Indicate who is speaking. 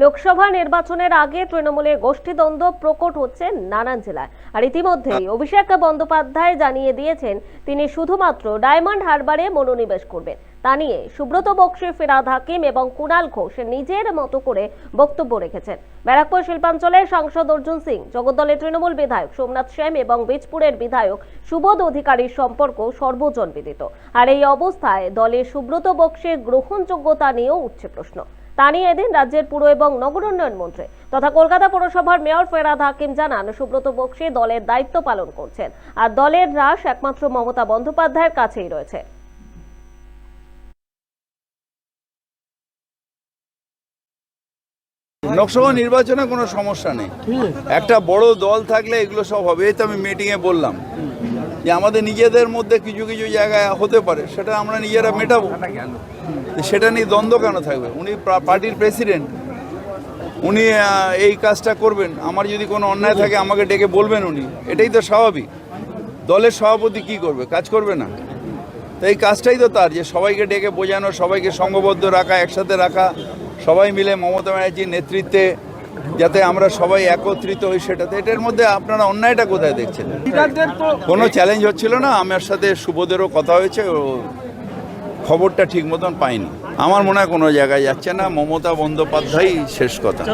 Speaker 1: লোকসভা নির্বাচনের আগে তৃণমূলের গোষ্ঠীদ্বন্দ্ব প্রকট হচ্ছে নানান জেলায়। আর ইতিমধ্যেই অভিষেক বন্দ্যোপাধ্যায় জানিয়ে দিয়েছেন তিনি শুধুমাত্র ডায়মন্ড হারবারে মনোনিবেশ করবেন। তা নিয়ে সুব্রত বক্সি ফিরাদ হাকিম এবং কুণাল ঘোষ নিজের মতো করে বক্তব্য রেখেছেন। ব্যারাকপুর শিল্পাঞ্চলের সাংসদ অর্জুন সিং জগদ্দলের তৃণমূল বিধায়ক সোমনাথ সেন এবং বীজপুরের বিধায়ক সুবোধ অধিকারীর সম্পর্ক সর্বজন বিদিত। আর এই অবস্থায় দলের সুব্রত বক্সের গ্রহণযোগ্যতা নিয়েও উঠছে প্রশ্ন। তা নিয়ে এদিন রাজ্যের পুর এবং নগর উন্নয়ন মন্ত্রী তথা কলকাতা পৌরসভার মেয়র ফেরাদ হাকিম জানান সুব্রত বক্সি দলের দায়িত্ব পালন করছেন আর দলের হ্রাস একমাত্র মমতা বন্দ্যোপাধ্যায়ের কাছেই রয়েছে।
Speaker 2: লোকসভা নির্বাচনে কোনো সমস্যা নেই। একটা বড় দল থাকলে এগুলো সব হবে এই তো আমি মিটিংয়ে বললাম। যে আমাদের নিজেদের মধ্যে কিছু কিছু জায়গায় হতে পারে, সেটা আমরা নিজেরা মেটাবো। সেটা নিয়ে দ্বন্দ্ব কেন থাকবে? উনি পার্টির প্রেসিডেন্ট। উনি এই কাজটা করবেন। আমার যদি কোনো অন্যায় থাকে, আমাকে ডেকে বলবেন উনি। এটাই তো স্বাভাবিক। দলের সভাপতি কি করবে? কাজ করবে না। তো এই কাজটাই তো তার, যে সবাইকে ডেকে বোঝানো, সবাইকে সংঘবদ্ধ রাখা, একসাথে রাখা, সবাই মিলে মমতা ব্যানার্জির নেতৃত্বে যাতে আমরা সবাই একত্রিত হই সেটাতে। এটার মধ্যে আপনারা অন্যায়টা কোথায় দেখছেন? কোনো চ্যালেঞ্জ হচ্ছিল না আমার সাথে সুবোধেরও কথা হয়েছে ও খবরটা ঠিক মতন পাইনি। আমার মনে হয় কোনো জায়গায় যাচ্ছে না মমতা বন্দ্যোপাধ্যায় শেষ কথা।